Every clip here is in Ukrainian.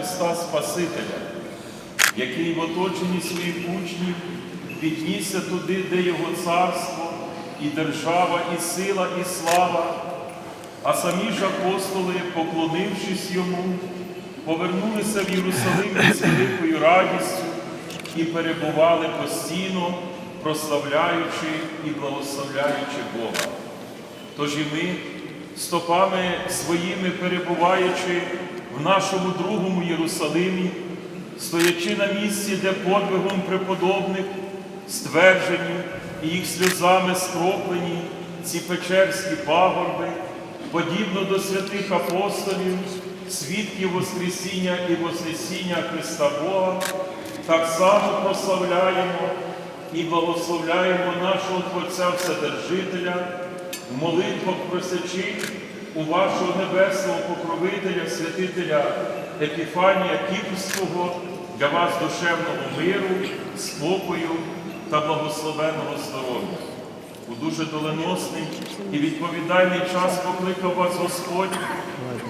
Христа Спасителя, який в оточенні своїх учнів піднісся туди, де Його царство, і держава, і сила, і слава, а самі ж апостоли, поклонившись йому, повернулися в Єрусалим з великою радістю і перебували постійно, прославляючи і благословляючи Бога. Тож і ми, стопами своїми перебуваючи в нашому другому Єрусалимі, стоячи на місці, де подвигом преподобних стверджені і їх сльозами скроплені ці печерські пагорби, подібно до святих апостолів, свідків Воскресіння і Воскресіння Христа Бога, так само прославляємо і благословляємо нашого Творця Вседержителя, в молитвах просячи у вашого небесного покровителя, святителя Епіфанія Кіпрського для вас душевного миру, спокою та благословенного здоров'я. У дуже доленосний і відповідальний час покликав вас Господь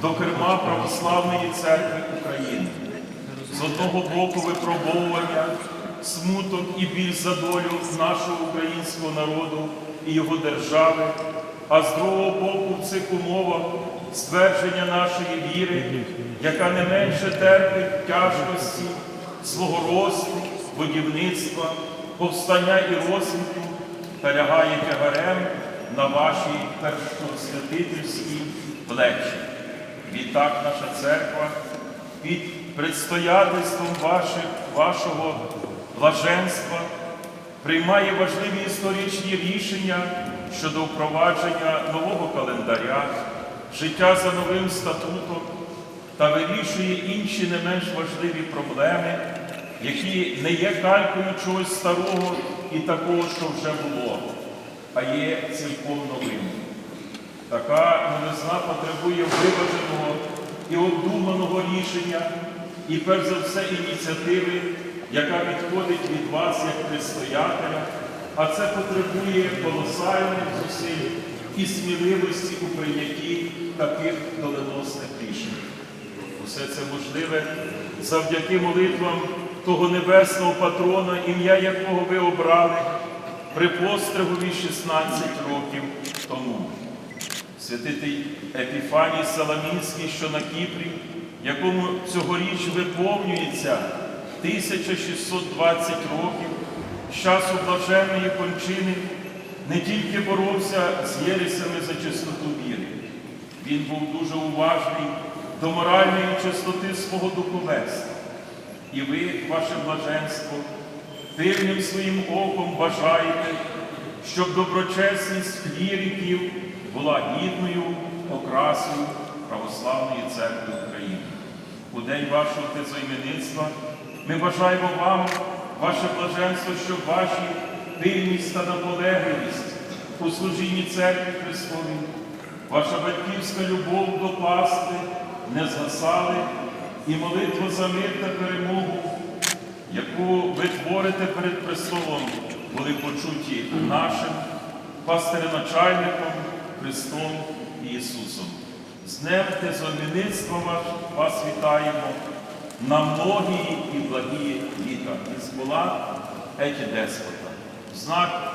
до керма Православної церкви України. З одного боку випробовування, смуток і біль за долю нашого українського народу і його держави, а з другого боку в цих умовах ствердження нашої віри, яка не менше терпить тяжкості свого росту, будівництва, повстання і розвитку лягає тягарем на ваші першосвятительські плечі. Відтак наша церква під предстоятельством ваших, вашого блаженства приймає важливі історичні рішення щодо впровадження нового календаря, життя за новим статутом та вирішує інші не менш важливі проблеми, які не є калькою чогось старого і такого, що вже було, а є цілком новим. Така новизна потребує виваженого і обдуманого рішення, і перш за все ініціативи, яка відходить від вас як предстоятеля, а це потребує колосальних зусиль і сміливості у прийнятті таких доленосних рішень. Усе це можливе завдяки молитвам того небесного патрона, ім'я якого ви обрали при постригові 16 років тому. Святитель Епіфаній Саламінський, що на Кіпрі, якому цьогоріч виповнюється 1620 років з часу блаженної кончини, не тільки боровся з єресями за чистоту віри, він був дуже уважний до моральної чистоти свого духовенства. І ви, ваше блаженство, пильним своїм оком бажаєте, щоб доброчесність кліриків була гідною окрасою Православної церкви України. У день вашого тезоіменництва ми бажаємо вам, ваше блаженство, щоб ваші пильність та наполегливість у служінні церкви Христовій, ваша батьківська любов до пасти не згасали і молитва за мир та перемогу, яку ви творите перед престолом, були почуті нашим пастиреначальником Христом Ісусом. З Днем Тезоіменництва вас, вас вітаємо на многие і благие літа. Із була еті деспота. Знак